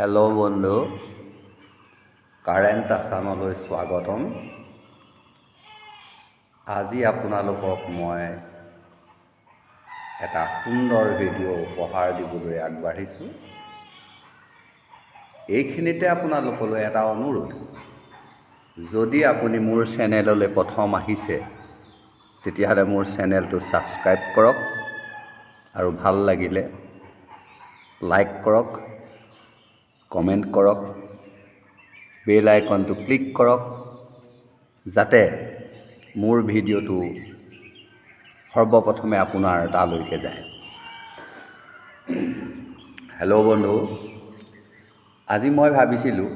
Hello বন্ধু। Current আছামলৈ স্বাগতম। আজি আপোনালোকক মই এটা সুন্দৰ ভিডিঅ' উপহাৰ দিবলৈ আগবাঢ়িছোঁ। এইখিনিতে আপোনালোকলৈ এটা অনুৰোধ। যদি আপুনি মোৰ চেনেললৈ প্ৰথম আহিছে তেতিয়াহ'লে মোৰ চেনেলটো ছাবস্ক্ৰাইব কৰক আৰু ভাল লাগিলে লাইক কৰক। কমেণ্ট কৰক বেল আইকনটো ক্লিক কৰক যাতে মোৰ ভিডিঅ'টো সৰ্বপ্ৰথমে আপোনাৰ তালৈকে যায়। হেল্ল' বন্ধু আজি মই ভাবিছিলোঁ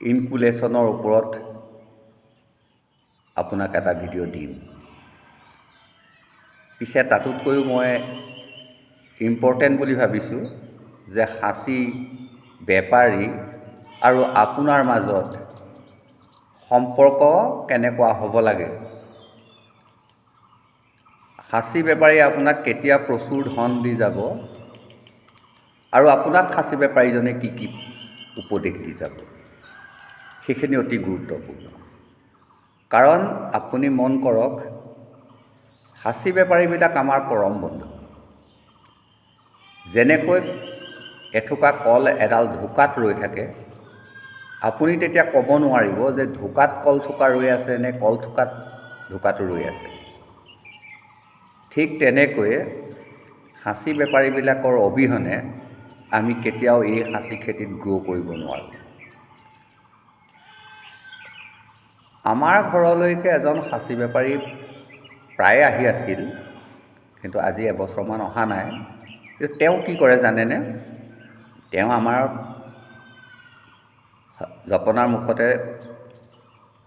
ইনকুলেশ্যনৰ ওপৰত আপোনাক এটা ভিডিঅ' দিম। পিছে তাতোতকৈও মই ইম্পৰ্টেণ্ট বুলি ভাবিছোঁ। যে সাঁচি বেপাৰী আৰু আপোনাৰ মাজত সম্পৰ্ক কেনেকুৱা হ'ব লাগে? সাঁচি বেপাৰীয়ে আপোনাক কেতিয়া প্ৰচুৰ ধন দি যাব? আৰু আপোনাক সাঁচি বেপাৰীজনে কি কি উপদেশ দি যাব? সেইখিনি অতি গুৰুত্বপূৰ্ণ। কাৰণ আপুনি মন কৰক সাঁচি বেপাৰীবিলাক আমাৰ পৰম বন্ধু। যেনেকৈ এথোকা কল এডাল ঢোকাত ৰৈ থাকে। আপুনি তেতিয়া ক'ব নোৱাৰিব যে ঢোকাত কল থোকা ৰৈ আছে নে কল থোকাত ঢোকাটো ৰৈ আছে। ঠিক তেনেকৈয়ে সাঁচি বেপাৰীবিলাকৰ অবিহনে আমি কেতিয়াও এই সাঁচি খেতিত গ্ৰ' কৰিব নোৱাৰোঁ। আমাৰ ঘৰলৈকে এজন সাঁচি বেপাৰী প্ৰায়ে আহি আছিল কিন্তু আজি এবছৰমান অহা নাই। তেওঁ কি কৰে জানেনে? তেওঁ আমাৰ জপনাৰ মুখতে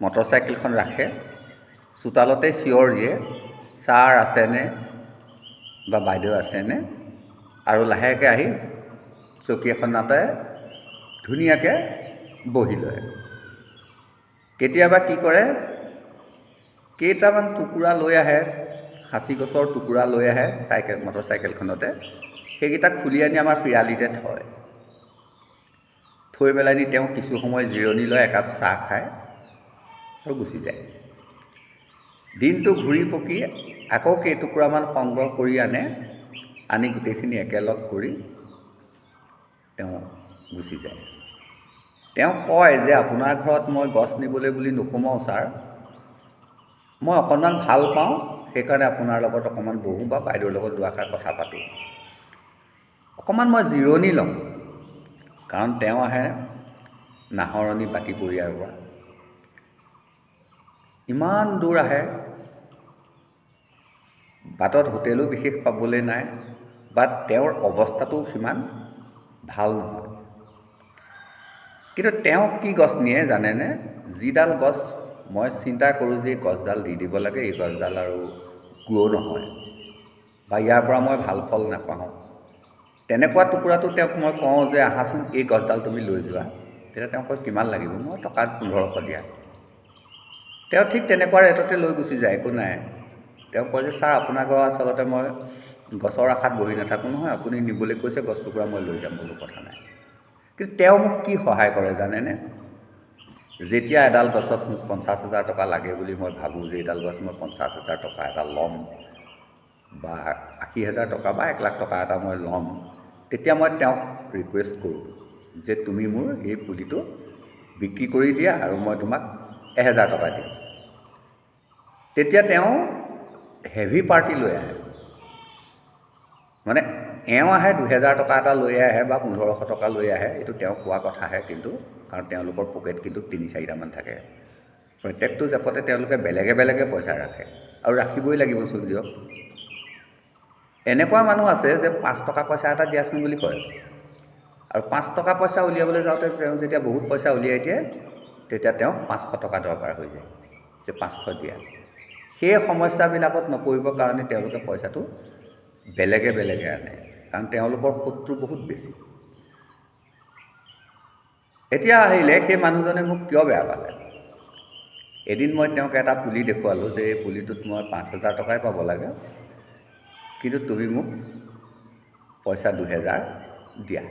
মটৰচাইকেলখন ৰাখে চোতালতে চিঞৰ দিয়ে ছাৰ আছেনে বা বাইদেউ আছেনে? আৰু লাহেকৈ আহি চকী এখন নাটাই ধুনীয়াকৈ বহি লয়। কেতিয়াবা কি কৰে কেইটামান টুকুৰা লৈ আহে সাঁচি গছৰ টুকুৰা লৈ আহে চাইকেল মটৰচাইকেলখনতে। সেইকেইটা খুলি আনি আমাৰ পিৰালিতে থয়। থৈ পেলাই নি তেওঁ কিছু সময় জিৰণি লয় একাপ চাহ খায় আৰু গুচি যায়। দিনটো ঘূৰি পকি আকৌ কেইটুকুৰামান সংগ্ৰহ কৰি আনে আনি গোটেইখিনি একেলগ কৰি তেওঁ গুচি যায়। তেওঁ কয় যে আপোনাৰ ঘৰত মই গছ নিবলৈ বুলি নোসোমাওঁ ছাৰ। মই অকণমান ভাল পাওঁ সেইকাৰণে আপোনাৰ লগত অকণমান বহোঁ বা বাইদেউৰ লগত দুআষাৰ কথা পাতোঁ। অকণমান মই জিৰণি লওঁ কাৰণ তেওঁ আহে নাহৰণি বাতিপৰীয়াৰ পৰা ইমান দূৰ আহে। বাটত হোটেলো বিশেষ পাবলৈ নাই বা তেওঁৰ অৱস্থাটো সিমান ভাল নহয়। কিন্তু তেওঁ কি গছ নিয়ে জানেনে? যিডাল গছ মই চিন্তা কৰোঁ যে গছডাল দি দিব লাগে এই গছডাল আৰু গ্ৰ' নহয়। বা ইয়াৰ পৰা মই ভাল ফল নাপাওঁ। তেনেকুৱা টুকুৰাটো তেওঁক মই কওঁ যে আহাচোন এই গছডাল তুমি লৈ যোৱা। তেতিয়া তেওঁ কয় কিমান লাগিব? মই টকা পোন্ধৰশ দিয়া। তেওঁ ঠিক তেনেকুৱা ৰেটতে লৈ গুচি যায় একো নাই। তেওঁ কয় যে ছাৰ আপোনাৰ ঘৰ আচলতে মই গছৰ আশাত বহি নাথাকোঁ নহয়। আপুনি নিবলৈ কৈছে গছ টুকুৰা মই লৈ যাম বোলো কথা নাই। কিন্তু তেওঁ মোক কি সহায় কৰে জানেনে? যেতিয়া এডাল গছত মোক পঞ্চাছ হাজাৰ টকা লাগে বুলি মই ভাবোঁ যে এইডাল গছ মই পঞ্চাছ হাজাৰ টকা এটা ল'ম বা আশী হাজাৰ টকা বা এক লাখ টকা এটা মই ল'ম তেতিয়া মই তেওঁক ৰিকুৱেষ্ট কৰোঁ যে তুমি মোৰ এই পুলিটো বিক্ৰী কৰি দিয়া আৰু মই তোমাক এহেজাৰ টকা দিম। তেতিয়া তেওঁ হেভি পাৰ্টি লৈ আহে। মানে এওঁ আহে, দুহেজাৰ টকা এটা লৈ আহে বা পোন্ধৰশ টকা লৈ আহে, এইটো তেওঁ কোৱা কথাহে কিন্তু, কাৰণ তেওঁলোকৰ পকেট কিন্তু তিনি চাৰিটামান থাকে। প্ৰত্যেকটো জেপতে তেওঁলোকে বেলেগে বেলেগে পইচা ৰাখে। আৰু ৰাখিবই লাগিবচোন দিয়ক। এনেকুৱা মানুহ আছে যে পাঁচ টকা পইচা এটা দিয়াচোন বুলি কয়। আৰু পাঁচ টকা পইচা উলিয়াবলৈ যাওঁতে তেওঁ যেতিয়া বহুত পইচা উলিয়াই দিয়ে তেতিয়া তেওঁক পাঁচশ টকা দৰকাৰ হৈ যায় যে পাঁচশ দিয়া। সেই সমস্যাবিলাকত নপৰিবৰ কাৰণে তেওঁলোকে পইচাটো বেলেগে বেলেগে আনে কাৰণ তেওঁলোকৰ সুতটো বহুত বেছি। এতিয়া আহিলে সেই মানুহজনে মোক কিয় বেয়া পালে? এদিন মই তেওঁক এটা পুলি দেখুৱালোঁ যে এই পুলিটোত মই পাঁচ হাজাৰ টকাই পাব লাগে। কিন্তু তুমি মোক পইচা দুহেজাৰ দিয়া।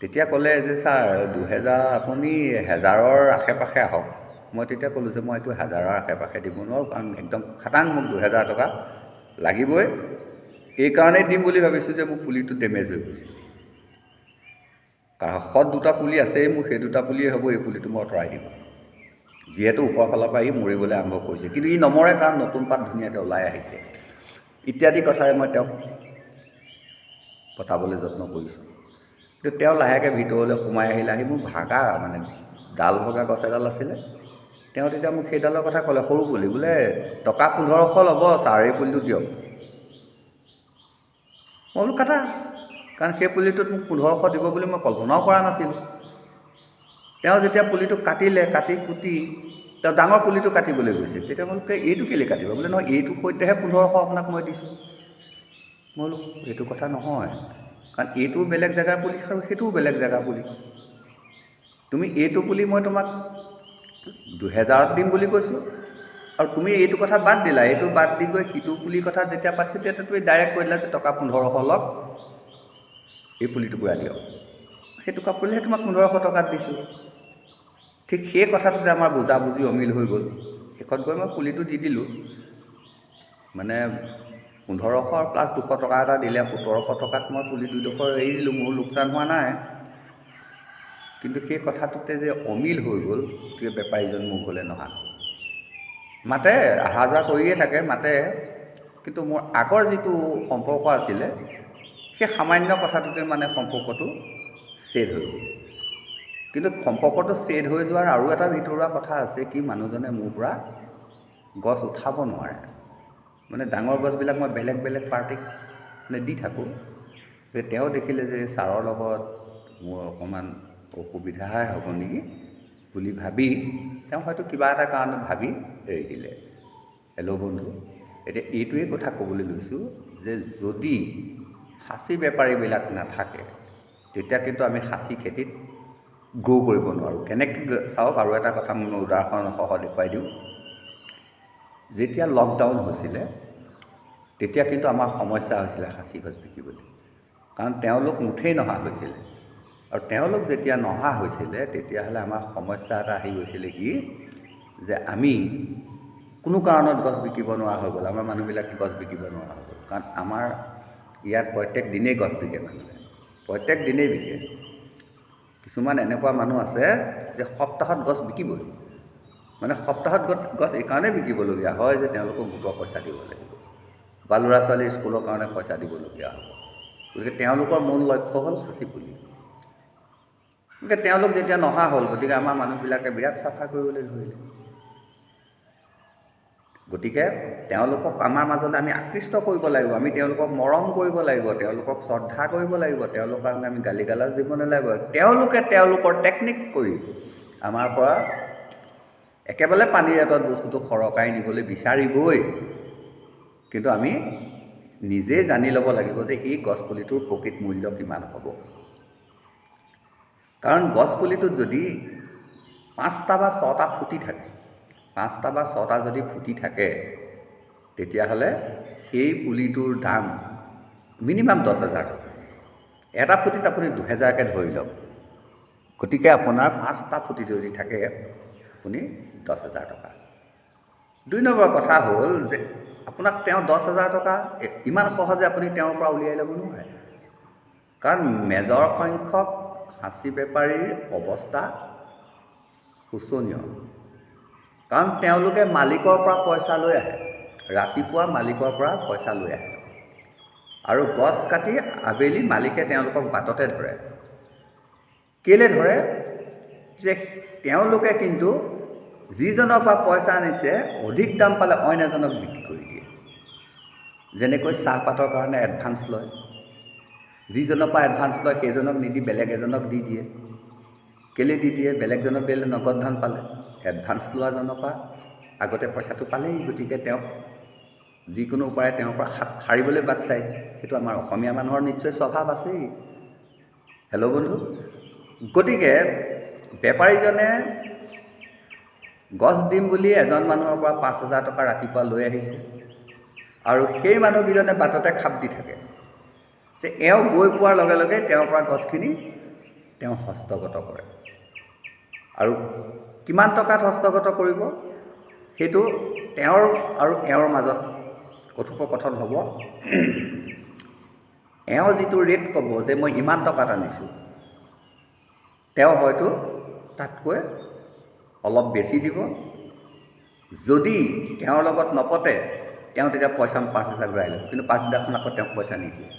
তেতিয়া ক'লে যে ছাৰ দুহেজাৰ আপুনি হেজাৰৰ আশে পাশে আহক। মই তেতিয়া ক'লোঁ যে মই এইটো হাজাৰৰ আশে পাশে দিব নোৱাৰোঁ কাৰণ একদম খাটাং মোক দুহেজাৰ টকা লাগিবই। এইকাৰণেই দিম বুলি ভাবিছোঁ যে মোৰ পুলিটো ডেমেজ হৈ গৈছে। কাষত দুটা পুলি আছেই মোৰ সেই দুটা পুলিয়ে হ'ব এই পুলিটো মই আঁতৰাই দিম। যিহেতু ওপৰ ফালৰ পৰা ই মৰিবলৈ আৰম্ভ কৰিছে। কিন্তু ই নমৰে কাৰণ নতুন পাত ধুনীয়াকৈ ওলাই আহিছে। ইত্যাদি কথাৰে মই তেওঁক পতাবলৈ যত্ন কৰিছোঁ। কিন্তু তেওঁ লাহেকৈ ভিতৰলৈ সোমাই আহিলে আহি মোক ভাগা মানে ডাল ভগা গছ এডাল আছিলে। তেওঁ তেতিয়া মোক সেইডালৰ কথা ক'লে সৰু পুলি বোলে টকা পোন্ধৰশ ল'ব ছাৰ এই পুলিটো দিয়ক। মই বোলো কাটা কাৰণ সেই পুলিটোত মোক পোন্ধৰশ দিব বুলি মই কল্পনাও কৰা নাছিলোঁ। তেওঁ যেতিয়া পুলিটো কাটিলে কাটি কুটি তেওঁ ডাঙৰ পুলিটো কাটিবলৈ গৈছে। তেতিয়া মই এইটো কেলৈ কাটিব? বোলে নহয় এইটোৰ সৈতেহে পোন্ধৰশ আপোনাক মই দিছোঁ। মই বোলো এইটো কথা নহয়। কাৰণ এইটোও বেলেগ জেগাৰ পুলি আৰু সেইটোও বেলেগ জেগাৰ পুলি। তুমি এইটো পুলি মই তোমাক দুহেজাৰত দিম বুলি কৈছোঁ। আৰু তুমি এইটো কথা বাদ দিলা। এইটো বাদ দি গৈ সিটো পুলিৰ কথা যেতিয়া পাতিছোঁ তেতিয়া তুমি ডাইৰেক্ট কৈ দিলা যে টকা পোন্ধৰশ লওক এই পুলিটো ঘূৰাই দিয়ক। সেই টকা পুলিহে তোমাক পোন্ধৰশ টকাত দিছোঁ। ঠিক সেই কথাটোতে আমাৰ বুজাবুজি অমিল হৈ গ'ল। শেষত গৈ মই পুলিটো দি দিলোঁ। মানে পোন্ধৰশ প্লাছ দুশ টকা এটা দিলে সোতৰশ টকাত মই পুলি দুডোখৰ এৰি দিলোঁ। মোৰ লোকচান হোৱা নাই। কিন্তু সেই কথাটোতে যে অমিল হৈ গ'ল গতিকে বেপাৰীজন মোৰ ঘৰলৈ নহা মাতে অহা যোৱা কৰিয়ে থাকে মাতে। কিন্তু মোৰ আগৰ যিটো সম্পৰ্ক আছিলে সেই সামান্য কথাটোতে মানে সম্পৰ্কটো ছেদ হৈ গ'ল। কিন্তু সম্পৰ্কটো ছেদ হৈ যোৱাৰ আৰু এটা ভিতৰুৱা কথা আছে কি মানুহজনে মোৰ পৰা গছ উঠাব নোৱাৰে। মানে ডাঙৰ গছবিলাক মই বেলেগ বেলেগ পাৰ্টিক মানে দি থাকোঁ। যে তেওঁ দেখিলে যে ছাৰৰ লগত মোৰ অকণমান অসুবিধাহে হ'ব নেকি বুলি ভাবি তেওঁ হয়তো কিবা এটা কাৰণত ভাবি এৰি দিলে। হেল্ল' বন্ধু, এতিয়া এইটোৱে কথা ক'বলৈ লৈছোঁ যে যদি সাঁচি বেপাৰীবিলাক নাথাকে, তেতিয়া কিন্তু আমি সাঁচি খেতিত গ্ৰ' কৰিব নোৱাৰোঁ। কেনেকৈ চাওক আৰু এটা কথা মই উদাহৰণসহ দেখুৱাই দিওঁ। যেতিয়া লকডাউন হৈছিলে তেতিয়া কিন্তু আমাৰ সমস্যা হৈছিলে সাঁচি গছ বিকিবলৈ। কাৰণ তেওঁলোক মুঠেই নহা হৈছিলে। আৰু তেওঁলোক যেতিয়া নহা হৈছিলে তেতিয়াহ'লে আমাৰ সমস্যা এটা আহি গৈছিলে কি যে আমি কোনো কাৰণত গছ বিকিব নোৱাৰা হৈ গ'ল। আমাৰ মানুহবিলাকে গছ বিকিব নোৱাৰা হৈ গ'ল। কাৰণ আমাৰ ইয়াত প্ৰত্যেক দিনেই গছ বিকে মানুহে। প্ৰত্যেক দিনেই বিকে। কিছুমান এনেকুৱা মানুহ আছে যে সপ্তাহত গছ বিকিবই। মানে সপ্তাহত গছ এইকাৰণেই বিকিবলগীয়া হয় যে তেওঁলোকক গোটৰ পইচা দিব লাগিব। বা ল'ৰা ছোৱালীৰ স্কুলৰ কাৰণে পইচা দিবলগীয়া হ'ব। গতিকে তেওঁলোকৰ মূল লক্ষ্য হ'ল সাঁচি পুলি। গতিকে তেওঁলোক যেতিয়া নহা হ'ল গতিকে আমাৰ মানুহবিলাকে বিৰাট চাফা কৰিবলৈ ধৰিলে। গতিকে তেওঁলোকক আমাৰ মাজলৈ আমি আকৃষ্ট কৰিব লাগিব আমি তেওঁলোকক মৰম কৰিব লাগিব তেওঁলোকক শ্ৰদ্ধা কৰিব লাগিব তেওঁলোকক আমি গালি গালাজ দিব নালাগিব তেওঁলোকে তেওঁলোকৰ টেকনিক কৰি আমাৰ পৰা একেবাৰে পানীৰ ৰেটত বস্তুটো সৰকাই নিবলৈ বিচাৰিবই। কিন্তু আমি নিজেই জানি ল'ব লাগিব যে এই গছপুলিটোৰ প্ৰকৃত মূল্য কিমান হ'ব। কাৰণ গছপুলিটোত যদি পাঁচটা বা ছটা ফুটি থাকে পাঁচটা বা ছটা যদি ফুটি থাকে, তেতিয়াহ'লে সেই পুলিটোৰ দাম মিনিমাম দহ হাজাৰ টকা। এটা ফুটিত আপুনি দুহেজাৰকৈ ধৰি লওক। গতিকে আপোনাৰ পাঁচটা ফুটি যদি থাকে, আপুনি দহ হাজাৰ টকা। দুই নম্বৰ কথা হ'ল যে আপোনাক তেওঁ দহ হাজাৰ টকা ইমান সহজে আপুনি তেওঁৰ পৰা উলিয়াই ল'ব নোৱাৰে। কাৰণ মেজৰ সংখ্যক সাঁচি বেপাৰীৰ অৱস্থা শোচনীয়। কাৰণ তেওঁলোকে মালিকৰ পৰা পইচা লৈ আহে। ৰাতিপুৱা মালিকৰ পৰা পইচা লৈ আহে। আৰু গছ কাটি আবেলি মালিকে তেওঁলোকক বাটতে ধৰে। কেলৈ ধৰে? যে তেওঁলোকে কিন্তু যিজনৰ পৰা পইচা আনিছে অধিক দাম পালে অইন এজনক বিক্ৰী কৰি দিয়ে। যেনেকৈ চাহপাতৰ কাৰণে এডভান্স লয়। যিজনৰ পৰা এডভান্স লয় সেইজনক নিদি বেলেগ এজনক দি দিয়ে। কেলৈ দি দিয়ে? বেলেগজনক দিলে নগদ ধন পালে। এডভান্স লোৱাজনৰ পৰা আগতে পইচাটো পালেই গতিকে তেওঁক যিকোনো উপায়ে তেওঁৰ পৰা হাত সাৰিবলৈ বাট চায় সেইটো আমাৰ অসমীয়া মানুহৰ নিশ্চয় স্বভাৱ আছেই। হেল্ল' বন্ধু? গতিকে বেপাৰীজনে গছ দিম বুলি এজন মানুহৰ পৰা পাঁচ হাজাৰ টকা ৰাতিপুৱা লৈ আহিছে আৰু সেই মানুহকেইজনে বাটতে খাপ দি থাকে যে এওঁ গৈ পোৱাৰ লগে লগে তেওঁৰ পৰা গছখিনি তেওঁ হস্তগত কৰে। আৰু কিমান টকাত হস্তগত কৰিব? সেইটো তেওঁৰ আৰু এওঁৰ মাজত কথোপকথন হ'ব। এওঁ যিটো ৰেট ক'ব যে মই ইমান টকাত আনিছোঁ তেওঁ হয়তো তাতকৈ অলপ বেছি দিব। যদি তেওঁৰ লগত নপতে তেওঁ তেতিয়া পইচা পাঁচ হাজাৰ ঘূৰাই ল'ব কিন্তু পাছদিনাখন আকৌ তেওঁক পইচা নিদিয়ে।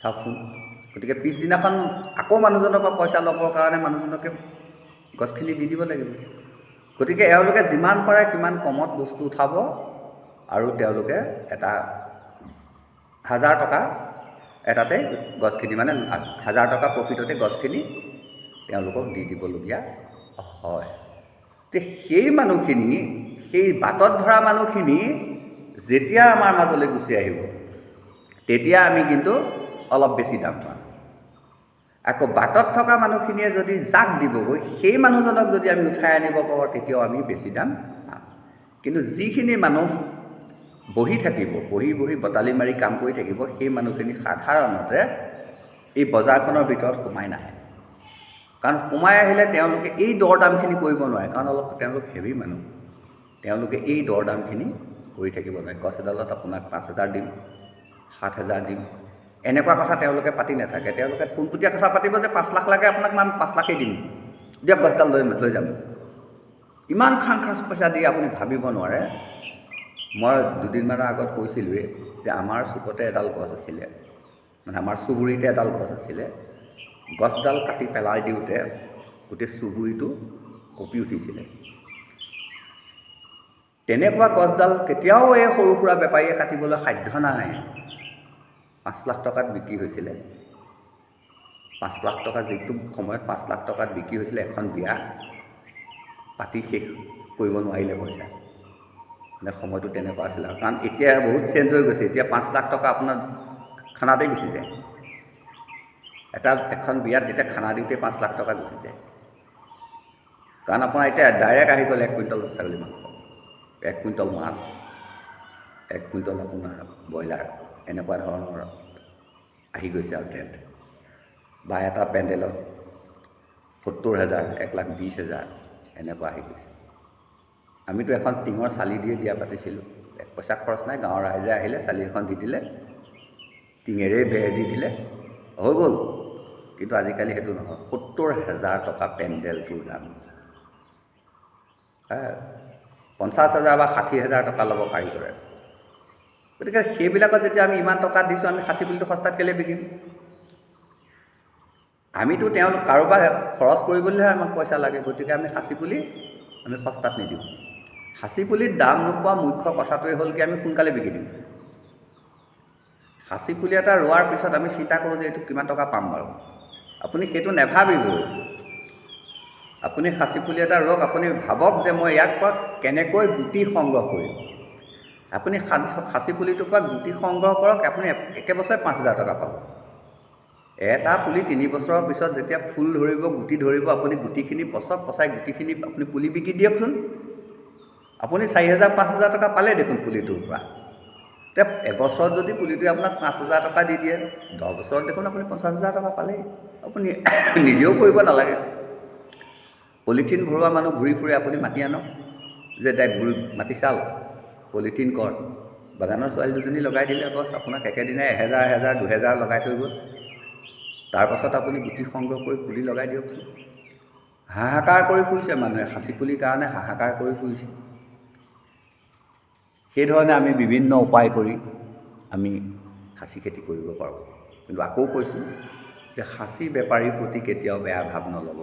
চাওকচোন। গতিকে পিছদিনাখন আকৌ মানুহজনৰ পৰা পইচা ল'বৰ কাৰণে মানুহজনকে গছখিনি দি দিব লাগিব। গতিকে এওঁলোকে যিমান পাৰে সিমান কমত বস্তু উঠাব আৰু তেওঁলোকে এটা হাজাৰ টকা এটাতে গছখিনি মানে হাজাৰ টকা প্ৰফিটতে গছখিনি তেওঁলোকক দি দিবলগীয়া হয়। তে সেই মানুহখিনি সেই বাটত ধৰা মানুহখিনি যেতিয়া আমাৰ মাজলৈ গুচি আহিব তেতিয়া আমি কিন্তু অলপ বেছি দাম পাম। আকৌ বাটত থকা মানুহখিনিয়ে যদি জাক দিবগৈ, সেই মানুহজনক যদি আমি উঠাই আনিব পাৰোঁ, তেতিয়াও আমি বেছি দাম পাম। কিন্তু যিখিনি মানুহ বহি থাকিব, বহি বহি বটালি মাৰি কাম কৰি থাকিব, সেই মানুহখিনি সাধাৰণতে এই বজাৰখনৰ ভিতৰত সোমাই নাহে। কাৰণ সোমাই আহিলে তেওঁলোকে এই দৰ দামখিনি কৰিব নোৱাৰে, কাৰণ অলপ তেওঁলোক হেভি মানুহ। তেওঁলোকে এই দৰ দামখিনি কৰি থাকিব নোৱাৰে। গছ এডালত আপোনাক পাঁচ হেজাৰ দিম, সাত হেজাৰ দিম। এনেকুৱা কথা তেওঁলোকে পাতি নাথাকে। তেওঁলোকে পোনপটীয়া কথা পাতিব যে পাঁচ লাখ লাগে আপোনাক মই পাঁচ লাখেই দিম। দিয়ক গছডাল লৈ লৈ যাম। ইমান খাং খাচ পইচা দি আপুনি ভাবিব নোৱাৰে। মই দুদিনমানৰ আগত কৈছিলোঁৱেই যে আমাৰ চুকতে এডাল গছ আছিলে। মানে আমাৰ চুবুৰীতে এডাল গছ আছিলে। গছডাল কাটি পেলাই দিওঁতে গোটেই চুবুৰীটো কঁপি উঠিছিলে। তেনেকুৱা গছডাল কেতিয়াও এই সৰু সুৰা বেপাৰীয়ে কাটিবলৈ সাধ্য নাই। পাঁচ লাখ টকাত বিক্ৰী হৈছিলে। পাঁচ লাখ টকা যিটো সময়ত পাঁচ লাখ টকাত বিক্ৰী হৈছিলে এখন বিয়া, পাতি শেষ কৰিব নোৱাৰিলে পইচা। মানে সময়টো তেনেকুৱা আছিলে আৰু। কাৰণ এতিয়া বহুত চেঞ্জ হৈ গৈছে। এতিয়া পাঁচ লাখ টকা আপোনাৰ খানাতেই গুচি যায়। এটা এখন বিয়াত যেতিয়া খানা দিওঁতে পাঁচ লাখ টকা গুচি যায়। কাৰণ আপোনাৰ এতিয়া ডাইৰেক্ট আহি গ'ল এক কুইণ্টল ছাগলী মাংস। এক কুইণ্টল মাছ, এক কুইণ্টল আপোনাৰ ব্ৰইলাৰ। এনেকুৱা ধৰণৰ আহি গৈছে আৰু ট্ৰেণ্ড বা এটা পেণ্ডেলত সত্তৰ হেজাৰ এক লাখ বিছ হেজাৰ এনেকুৱা আহি গৈছে। আমিতো এখন টিঙৰ চালি দিয়ে বিয়া পাতিছিলোঁ। এক পইচা খৰচ নাই গাঁৱৰ ৰাইজে আহিলে চালি এখন দি দিলে টিঙেৰেই বেৰ দি দিলে হৈ গ'ল। কিন্তু আজিকালি সেইটো নহয় সত্তৰ হেজাৰ টকা পেণ্ডেলটোৰ দাম। পঞ্চাছ হাজাৰ বা ষাঠি হাজাৰ টকা ল'ব কাৰিকৰে গতিকে সেইবিলাকত যেতিয়া আমি ইমান টকা দিছোঁ, আমি সাঁচি পুলিটো সস্তাত কেলৈ বিকিম? আমিতো তেওঁলোক কাৰোবাৰ খৰচ কৰিবলৈহে আমাক পইচা লাগে, গতিকে আমি সাঁচি পুলি আমি সস্তাত নিদিওঁ। সাঁচি পুলিত দাম নোপোৱা মুখ্য কথাটোৱে হ'ল কি, আমি সোনকালে বিকি দিওঁ। সাঁচি পুলি এটা ৰোৱাৰ পিছত আমি চিন্তা কৰোঁ যে এইটো কিমান টকা পাম বাৰু। আপুনি সেইটো নেভাবিবই। আপুনি সাঁচি পুলি এটা ৰোৱক আপুনি ভাবক যে মই পৰা কেনেকৈ গুটি সংগ্ৰহ কৰিম। আপুনি সাঁচি পুলিটোৰ পৰা গুটি সংগ্ৰহ কৰক আপুনি একে বছৰে পাঁচ হাজাৰ টকা পাব। এটা পুলি তিনি বছৰৰ পিছত যেতিয়া ফুল ধৰিব গুটি ধৰিব আপুনি গুটিখিনি পচক পচাই গুটিখিনি আপুনি পুলি বিকি দিয়কচোন। আপুনি চাৰি হেজাৰ পাঁচ হেজাৰ টকা পালে দেখোন পুলিটোৰ পৰা। এতিয়া এবছৰত যদি পুলিটোৱে আপোনাক পাঁচ হাজাৰ টকা দি দিয়ে দহ বছৰত দেখোন আপুনি পঞ্চাছ হাজাৰ টকা পালেই। আপুনি নিজেও কৰিব নালাগে। পলিথিন ভৰোৱা মানুহ ঘূৰি ফুৰে আপুনি মাতি আনক। যে দে মাতি চাল পলিথিন কৰ বাগানৰ ছোৱালী দুজনী লগাই দিলে বছ আপোনাক একেদিনাই এহেজাৰ এহেজাৰ দুহেজাৰ লগাই থৈ গ'ল। তাৰপাছত আপুনি গুটি সংগ্ৰহ কৰি পুলি লগাই দিয়কচোন। হাহাকাৰ কৰি ফুৰিছে মানুহে সাঁচি পুলিৰ কাৰণে হাহাকাৰ কৰি ফুৰিছে। সেইধৰণে আমি বিভিন্ন উপায় কৰি আমি সাঁচি খেতি কৰিব পাৰোঁ। কিন্তু আকৌ কৈছোঁ যে সাঁচি বেপাৰীৰ প্ৰতি কেতিয়াও বেয়া ভাৱ নল'ব।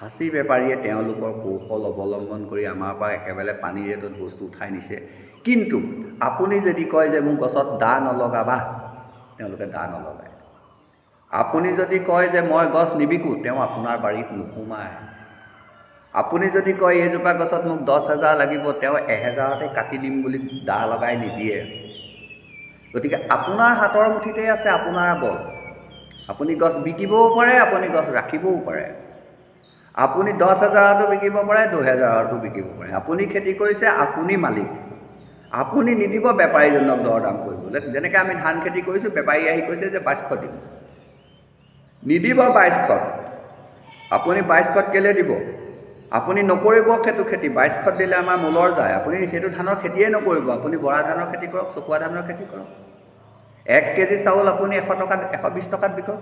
সাঁচি বেপাৰীয়ে তেওঁলোকৰ কৌশল অৱলম্বন কৰি আমাৰ পৰা একেবাৰে পানী ৰেটত বস্তু উঠাই নিছে। কিন্তু আপুনি যদি কয় যে মোক গছত দা নলগাবা তেওঁলোকে দা নলগায়। আপুনি যদি কয় যে মই গছ নিবিকোঁ, তেওঁ আপোনাৰ বাৰীত নোসোমায়। আপুনি যদি কয়, এইজোপা গছত মোক দহ হেজাৰ লাগিব তেওঁ এহেজাৰতে কাটি দিম বুলি দা লগাই নিদিয়ে। গতিকে আপোনাৰ হাতৰ মুঠিতে আছে আপোনাৰ বল। আপুনি গছ বিকিবও পাৰে, আপুনি গছ ৰাখিবও পাৰে। আপুনি দহ হেজাৰতো বিকিব পাৰে, দুহেজাৰতো বিকিব পাৰে। আপুনি খেতি কৰিছে, আপুনি মালিক। আপুনি নিদিব বেপাৰীজনক দৰ দাম কৰিবলৈ। যেনেকৈ আমি ধান খেতি কৰিছোঁ, বেপাৰী আহি কৈছে যে পাঁচশো দিম। নিদিব বাইছশত। আপুনি বাইছশত কেলৈ দিব? আপুনি নকৰিব সেইটো খেতি। বাইছশত দিলে আমাৰ মূলৰ যায়। আপুনি সেইটো ধানৰ খেতিয়ে নকৰিব। আপুনি বৰা ধানৰ খেতি কৰক, চকুৱা ধানৰ খেতি কৰক। এক কেজি চাউল আপুনি এশ টকাত, এশ বিছ টকাত বিকক।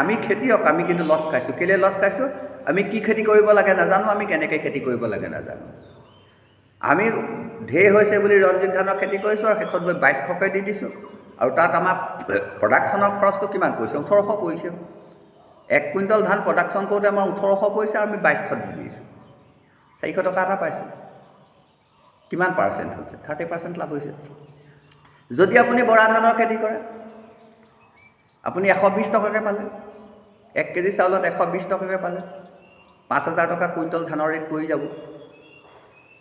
আমি খেতিয়ক আমি কিন্তু লছ খাইছোঁ। কেলৈ লছ খাইছোঁ? আমি কি খেতি কৰিব লাগে নাজানো, আমি কেনেকৈ খেতি কৰিব লাগে নাজানো। আমি ঢেৰ হৈছে বুলি ৰঞ্জিত ধানৰ খেতি কৰিছোঁ আৰু শেষত গৈ বাইছশকৈ দি দিছোঁ। আৰু তাত আমাৰ প্ৰডাকশ্যনৰ খৰচটো কিমান পৰিছে? ওঠৰশ পৰিছে। এক কুইণ্টল ধান প্ৰডাকশ্যন কৰোঁতে আমাৰ ওঠৰশ পৰিছে আৰু আমি বাইছশত দি দিছোঁ। চাৰিশ টকা এটা পাইছোঁ। কিমান পাৰ্চেণ্ট হৈছে? থাৰ্টি পাৰ্চেণ্ট লাভ হৈছে। যদি আপুনি বৰা ধানৰ খেতি কৰে আপুনি এশ বিছ টকাকৈ পালে। এক কেজি চাউলত এশ বিছ টকাকৈ পালে। পাঁচ হাজাৰ টকা কুইণ্টল ধানৰ ৰেট পৰি যাব।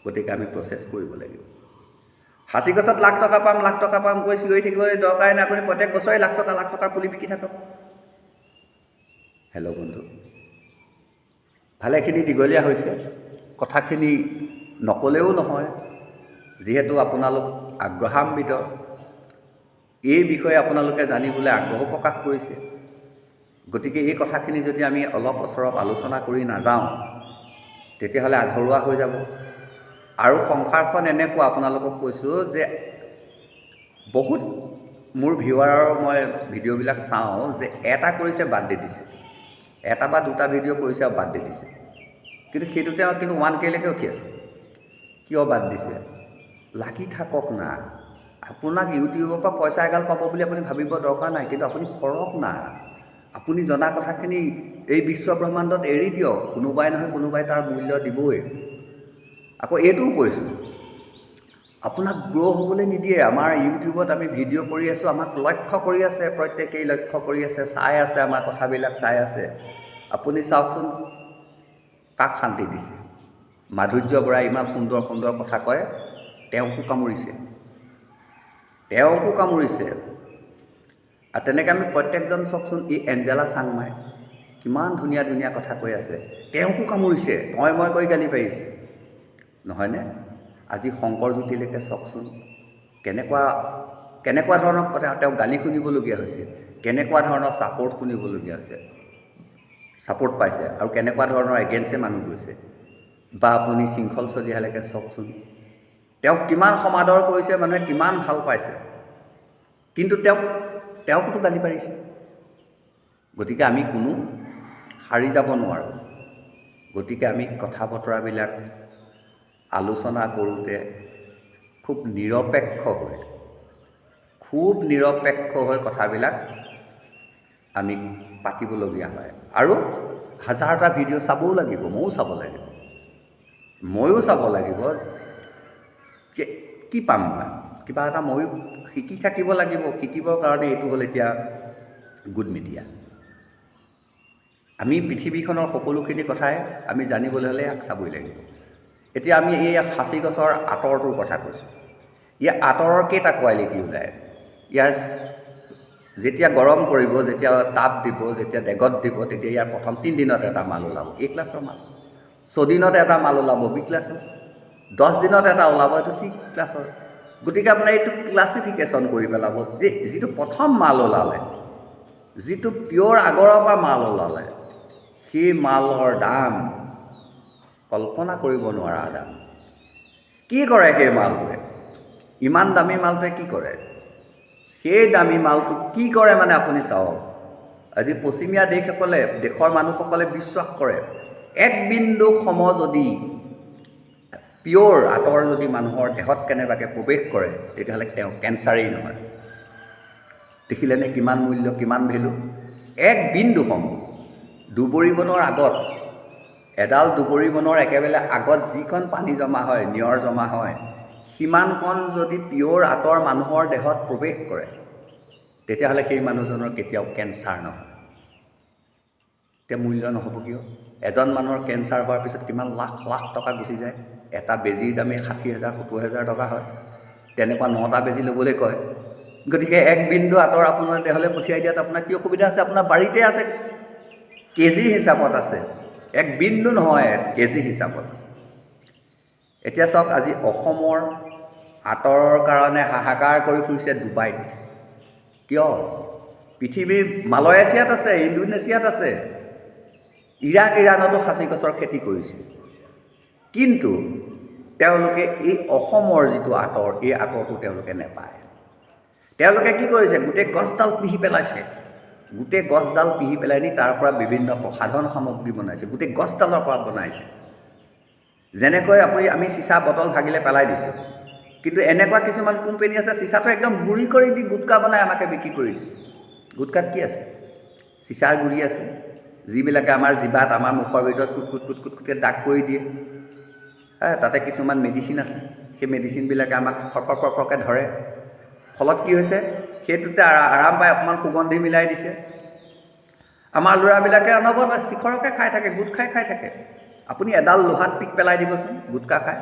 গতিকে আমি প্ৰচেছ কৰিব লাগিব। সাঁচি গছত লাখ টকা পাম, লাখ টকা পাম কৈ চিঞৰি থাকিবলৈ দৰকাৰ নাই। আপুনি প্ৰত্যেক বছৰে লাখ টকা, লাখ টকাৰ পুলি বিকি থাকক। হেল্ল' বন্ধু। ভালেখিনি দীঘলীয়া হৈছে। কথাখিনি নক'লেও নহয়। যিহেতু আপোনালোক আগ্ৰহান্বিত এই বিষয়ে আপোনালোকে জানিবলৈ আগ্ৰহ প্ৰকাশ কৰিছে। গতিকে এই কথাখিনি যদি আমি অলপ ওচৰত আলোচনা কৰি নাযাওঁ তেতিয়াহ'লে আধৰুৱা হৈ যাব। আৰু সংসাৰখন এনেকুৱা আপোনালোকক কৈছোঁ যে বহুত মোৰ ভিউৱাৰৰ মই ভিডিঅ'বিলাক চাওঁ যে এটা কৰিছে বাদ দি দিছে। এটা বা দুটা ভিডিঅ' কৰিছে আৰু বাদ দি দিছে। কিন্তু সেইটোতে কিন্তু ওৱান কেলৈকে উঠি আছে? কিয় বাদ দিছে? লাগি থাকক না। আপোনাক ইউটিউবৰ পৰা পইচা এগাল পাব বুলি আপুনি ভাবিব দৰকাৰ নাই কিন্তু আপুনি কৰক না। আপুনি জনা কথাখিনি এই বিশ্ব ব্ৰহ্মাণ্ডত এৰি দিয়ক কোনোবাই নহয় কোনোবাই তাৰ মূল্য দিবই। আকৌ এইটোও কৈছোঁ আপোনাক গ্ৰ' হ'বলৈ নিদিয়ে। আমাৰ ইউটিউবত আমি ভিডিঅ' কৰি আছোঁ আমাক লক্ষ্য কৰি আছে প্ৰত্যেকেই লক্ষ্য কৰি আছে চাই আছে আমাৰ কথাবিলাক চাই আছে। আপুনি চাওকচোন কাক শান্তি দিছে? মাধুৰ্য বৰাই ইমান সুন্দৰ সুন্দৰ কথা কয় তেওঁকো কামুৰিছে। তেওঁকো কামুৰিছে আৰু তেনেকৈ আমি প্ৰত্যেকজন চাওকচোন এই এঞ্জেলা চাংমাই কিমান ধুনীয়া ধুনীয়া কথা কৈ আছে। তেওঁকো কামুৰিছে তই মই কৈ গালি পাৰিছে। নহয়নে? আজি শংকৰজ্যোতিলৈকে চাওকচোন কেনেকুৱা কেনেকুৱা ধৰণৰ কথা তেওঁ গালি শুনিবলগীয়া হৈছে কেনেকুৱা ধৰণৰ ছাপৰ্ট শুনিবলগীয়া হৈছে ছাপৰ্ট পাইছে আৰু কেনেকুৱা ধৰণৰ এগেইনষ্টে মানুহ গৈছে। বা আপুনি শৃংখল চলিহালৈকে চাওকচোন। তেওঁক কিমান সমাদৰ কৰিছে মানুহে কিমান ভাল পাইছে। কিন্তু তেওঁক তেওঁকতো গালি পাৰিছে। গতিকে আমি কোনো সাৰি যাব নোৱাৰোঁ। গতিকে আমি কথা বতৰাবিলাক আলোচনা কৰোঁতে খুব নিৰপেক্ষ হৈ খুব নিৰপেক্ষ হৈ কথাবিলাক আমি পাতিবলগীয়া হয়। আৰু হাজাৰটা ভিডিঅ' চাবও লাগিব ময়ো চাব লাগিব। ময়ো চাব লাগিব যে কি পাম মই? কিবা এটা ময়ো শিকি থাকিব লাগিব। শিকিবৰ কাৰণে এইটো হ'ল এতিয়া গুড মিডিয়া আমি পৃথিৱীখনৰ সকলোখিনি কথাই আমি জানিবলৈ হ'লে ইয়াক চাবই লাগিব। এতিয়া আমি এই সাঁচি গছৰ আঁতৰটোৰ কথা কৈছোঁ। ইয়াৰ আঁতৰৰ কেইটা কোৱালিটি ওলায়? ইয়াৰ যেতিয়া গৰম কৰিব যেতিয়া তাপ দিব যেতিয়া ডেগত দিব তেতিয়া ইয়াৰ প্ৰথম তিনিদিনত এটা মাল ওলাব। এ ক্লাছৰ মাল। ছদিনত এটা মাল ওলাব। বি ক্লাছৰ দহ দিনত এটা ওলাব, এইটো চি ক্লাছৰ গতিকে আপোনাৰ এইটো ক্লাছিফিকেশ্যন কৰি পেলাব, যে যিটো প্ৰথম মাল ওলালে, যিটো পিয়'ৰ আগৰৰ পৰা মাল ওলালে, সেই মালৰ দাম কল্পনা কৰিব নোৱাৰা দাম। কি কৰে সেই মালটোৱে? ইমান দামী মালটোৱে কি কৰে? সেই দামী মালটো কি কৰে মানে আপুনি চাওক। আজি পশ্চিমীয়া দেশসকলে, দেশৰ মানুহসকলে বিশ্বাস কৰে, এক বিন্দু সম যদি পিয়'ৰ আঁতৰ যদি মানুহৰ দেহত কেনেবাকৈ প্ৰৱেশ কৰে তেতিয়াহ'লে তেওঁ কেঞ্চাৰেই নহয়। দেখিলেনে কিমান মূল্য কিমান ভেলু? এক বিন্দু সম দুবৰি বনৰ আগত এডাল দুবৰি বনৰ একেবাৰে আগত যিকণ পানী জমা হয় নিয়ৰ জমা হয় সিমানকণ যদি পিয়'ৰ আঁতৰ মানুহৰ দেহত প্ৰৱেশ কৰে তেতিয়াহ'লে সেই মানুহজনৰ কেতিয়াও কেঞ্চাৰ নহয়। এতিয়া মূল্য নহ'ব কিয়? এজন মানুহৰ কেঞ্চাৰ হোৱাৰ পিছত কিমান লাখ লাখ টকা গুচি যায়। এটা বেজীৰ দামে ষাঠি হেজাৰ, সত্তৰ হেজাৰ টকা হয়। তেনেকুৱা নটা বেজী ল'বলৈ কয়। গতিকে এক বিন্দু আঁতৰ আপোনাৰ দেহলৈ পঠিয়াই দিয়াত আপোনাৰ কি অসুবিধা আছে? আপোনাৰ বাৰীতে আছে। কেজি হিচাপত আছে। এক বিন্দু নহয় কেজি হিচাপত আছে। এতিয়া চাওক, আজি অসমৰ আঁতৰৰ কাৰণে হাহাকাৰ কৰি ফুৰিছে ডুবাইত। কিয়? পৃথিৱীৰ মালয়েছিয়াত আছে, ইণ্ডোনেছিয়াত আছে। ইৰাক, ইৰাণতো সাঁচি গছৰ খেতি কৰিছে। কিন্তু তেওঁলোকে এই অসমৰ যিটো আঁতৰ, এই আঁতৰটো তেওঁলোকে নেপায়। তেওঁলোকে কি কৰিছে? গোটেই গছডাল পিহি পেলাইছে। গোটেই গছডাল পিহি পেলাই নি তাৰ পৰা বিভিন্ন সাধন সামগ্ৰী বনাইছে। গোটেই গছডালৰ পৰা বনাইছে। যেনেকৈ আপুনি, আমি চিচা বটল ভাগিলে পেলাই দিছোঁ। কিন্তু এনেকুৱা কিছুমান কোম্পেনী আছে, চিচাটো একদম গুড়ি কৰি দি গুটকা বনাই আমাকে বিক্ৰী কৰি দিছে। গুটকাত কি আছে? চিচাৰ গুড়ি আছে। যিবিলাকে আমাৰ জিভাত, আমাৰ মুখৰ ভিতৰত কুট কুট কুট কুট কুটকৈ দাগ কৰি দিয়ে। তাতে কিছুমান মেডিচিন আছে। সেই মেডিচিনবিলাকে আমাক ফৰফৰ ফৰফৰকৈ ধৰে। ফলত কি হৈছে? সেইটোতে আৰা- আৰাম পাই অকণমান সুগন্ধি মিলাই দিছে। আমাৰ ল'ৰাবিলাকে অনবৰত শিখৰকে খাই থাকে, গোট খাই খাই থাকে। আপুনি এডাল লোহাত পিক পেলাই দিবচোন, গুটকা খাই।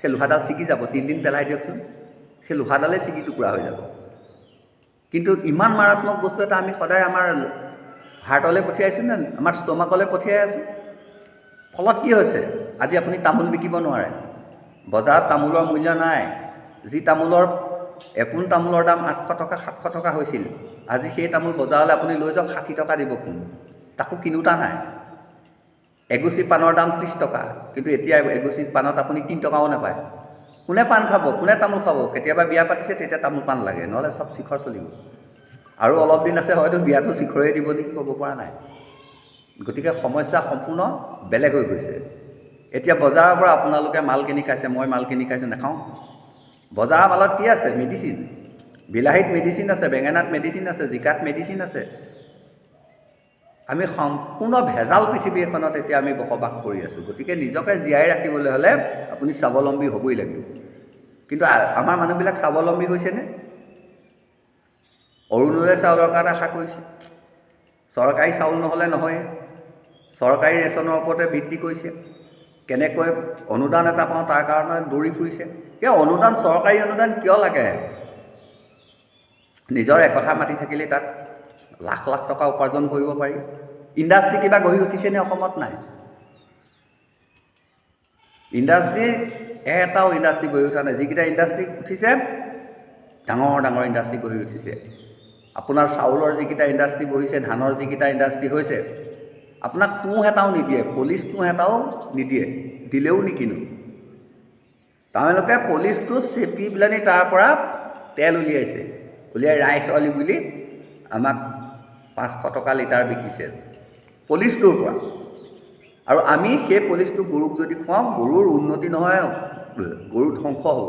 সেই লোহাডাল ছিগি যাব, তিনিদিন পেলাই দিয়কচোন। সেই লোহাডালেই ছিগি টুকুৰা হৈ যাব। কিন্তু ইমান মাৰাত্মক বস্তু এটা আমি সদায় আমাৰ হাৰ্টলৈ পঠিয়াইছোঁ নে? আমাৰ ষ্টমাকলৈ পঠিয়াই আছোঁ। ফলত কি হৈছে? আজি আপুনি তামোল বিকিব নোৱাৰে। বজাৰত তামোলৰ মূল্য নাই। যি তামোলৰ এপোন তামোলৰ দাম আঠশ টকা সাতশ টকা হৈছিল। আজি সেই তামোল বজাৰলৈ আপুনি লৈ যাওক ষাঠি টকা দিব পোন। তাকো কিনোতা নাই। এগুচি পাণৰ দাম ত্ৰিছ টকা কিন্তু এতিয়া এগুচি পাণত আপুনি তিনি টকাও নাপায়। কোনে পাণ খাব কোনে তামোল খাব? কেতিয়াবা বিয়া পাতিছে তেতিয়া তামোল পাণ লাগে নহ'লে চব শিখৰ চলিব। আৰু অলপ দিন আছে হয়তো বিয়াটো শিখৰেই দিব নেকি ক'ব পৰা নাই। গতিকে সমস্যা সম্পূৰ্ণ বেলেগ হৈ গৈছে। এতিয়া বজাৰৰ পৰা আপোনালোকে মাল কিনি খাইছে, মই মাল কিনি খাইছোঁ, নাখাওঁ। বজাৰৰ মালত কি আছে? মেডিচিন। বিলাহীত মেডিচিন আছে, বেঙেনাত মেডিচিন আছে, জিকাত মেডিচিন আছে। আমি সম্পূৰ্ণ ভেজাল পৃথিৱী এখনত এতিয়া আমি বসবাস কৰি আছোঁ। গতিকে নিজকে জীয়াই ৰাখিবলৈ হ'লে আপুনি স্বাৱলম্বী হ'বই লাগিব। কিন্তু আমাৰ মানুহবিলাক স্বাৱলম্বী হৈছেনে অৰুণোদয় চাউলৰ কাৰণে আশা কৰিছে চৰকাৰী চাউল নহ'লে নহয় চৰকাৰী ৰেচনৰ ওপৰতে ভিত্তি কৰিছে। কেনেকৈ অনুদান এটা পাওঁ তাৰ কাৰণে দৌৰি ফুৰিছে। কিয় অনুদান চৰকাৰী অনুদান কিয় লাগে? নিজৰ একঠা মাটি থাকিলে তাত লাখ লাখ টকা উপাৰ্জন কৰিব পাৰি। ইণ্ডাষ্ট্ৰি কিবা গঢ়ি উঠিছেনে অসমত? নাই। ইণ্ডাষ্ট্ৰি এটাও ইণ্ডাষ্ট্ৰি গঢ়ি উঠা নাই। যিকেইটা ইণ্ডাষ্ট্ৰি উঠিছে ডাঙৰ ডাঙৰ ইণ্ডাষ্ট্ৰি গঢ়ি উঠিছে। আপোনাৰ চাউলৰ যিকেইটা ইণ্ডাষ্ট্ৰি বহিছে ধানৰ যিকেইটা ইণ্ডাষ্ট্ৰি হৈছে আপোনাক তুঁহ এটাও নিদিয়ে, পলিচ তুঁহ এটাও নিদিয়ে, দিলেও নিকিনো। তেওঁলোকে পলিচটো চেপি পেলানি তাৰ পৰা তেল উলিয়াইছে। উলিয়াই ৰাইচ অইল বুলি আমাক পাঁচশো টকা লিটাৰ বিকিছে পলিচটোৰ পৰা। আৰু আমি সেই পলিচটো গৰুক যদি খুৱাওঁ, গৰুৰ উন্নতি নহয় গৰু ধ্বংস হ'ব।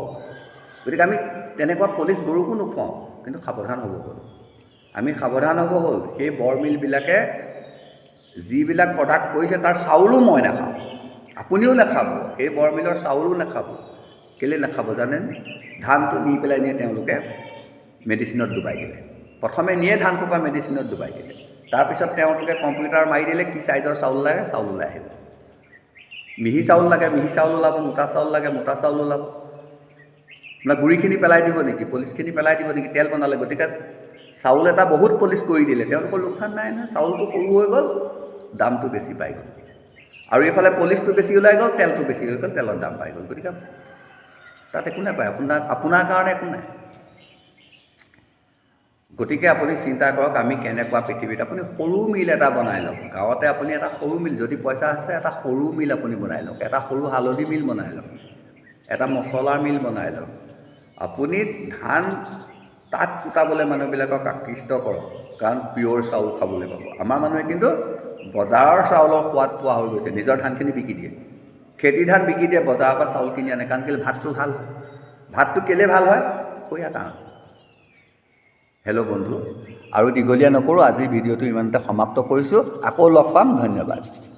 গতিকে আমি তেনেকুৱা পলিচ গৰুকো নোখুৱাওঁ, কিন্তু সাৱধান হ'ব হ'ল। আমি সাৱধান হ'ব হ'ল, সেই বৰমিলবিলাকে যিবিলাক প্ৰডাক্ট কৰিছে, তাৰ চাউলো মই নাখাওঁ। আপুনিও নাখাব, সেই বৰমিলৰ চাউলো নাখাব। কেলৈ নাখাব জানেনে? ধানটো নি পেলাই নিয়ে তেওঁলোকে মেডিচিনত ডুবাই দিলে। প্ৰথমে নিয়ে ধান সোপা মেডিচিনত ডুবাই দিলে। তাৰপিছত তেওঁলোকে কম্পিউটাৰ মাৰি দিলে, কি চাইজৰ চাউল লাগে, চাউল ওলাই আহিব। মিহি চাউল লাগে, মিহি চাউল ওলাব, মোটা চাউল লাগে, মোটা চাউল ওলাব। আপোনাৰ গুড়িখিনি পেলাই দিব নেকি? পলিচখিনি পেলাই দিব নেকি? তেল বনালে। গতিকে চাউল এটা বহুত পলিচ কৰি দিলে। তেওঁলোকৰ লোকচান নাই নহয়, চাউলটো সৰু হৈ গ'ল। দামটো বেছি পাই গ'ল। আৰু এইফালে পলিচটো বেছি ওলাই গ'ল, তেলটো বেছি হৈ গ'ল, তেলৰ দাম পাই গ'ল। গতিকে তাত একো নাপায় আপোনাৰ আপোনাৰ কাৰণে একো নাই। গতিকে আপুনি চিন্তা কৰক, আমি কেনেকুৱা পৃথিৱীত আপুনি সৰু মিল এটা বনাই লওক। গাঁৱতে আপুনি এটা সৰু মিল, যদি পইচা আছে, এটা সৰু মিল আপুনি বনাই লওক। এটা সৰু হালধি মিল বনাই লওক। এটা মছলাৰ মিল বনাই লওক। আপুনি ধান তাত কুটাবলৈ মানুহবিলাকক আকৃষ্ট কৰক। কাৰণ পিয়'ৰ চাউল খাবলৈ পাব। আমাৰ মানুহে কিন্তু বজাৰৰ চাউলৰ সোৱাদ পোৱা হৈ গৈছে, নিজৰ ধানখিনি বিকি দিয়ে। খেতি ধান বিকি দিয়ে, বজাৰৰ পৰা চাউল কিনি আনে, কাৰণ কেলৈ ভাতটো ভালো হয়। ভাতটো কেলৈ ভালো হয়? সৈয়া কাৰণ। হেল্ল' বন্ধু, আৰু দীঘলীয়া নকৰোঁ, আজিৰ ভিডিঅ'টো ইমানতে সমাপ্ত কৰিছোঁ। আকৌ লগ পাম, ধন্যবাদ।